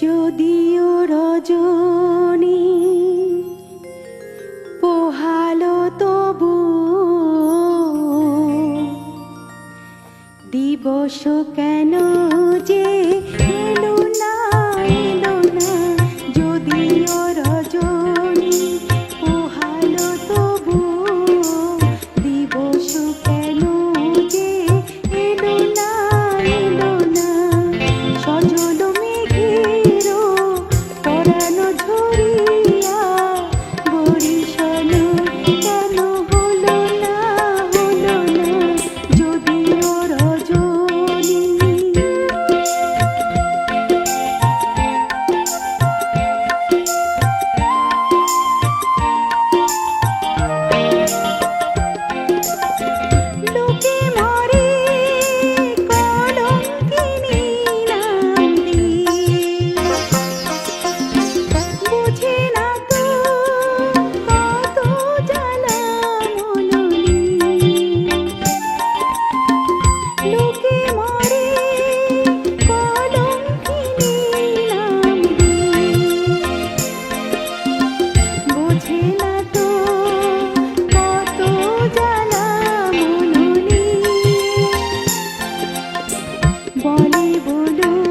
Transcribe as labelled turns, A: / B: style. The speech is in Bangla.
A: যদিও রজনী পোহালো তবু দিবস কেন যে এলো? 我泪不流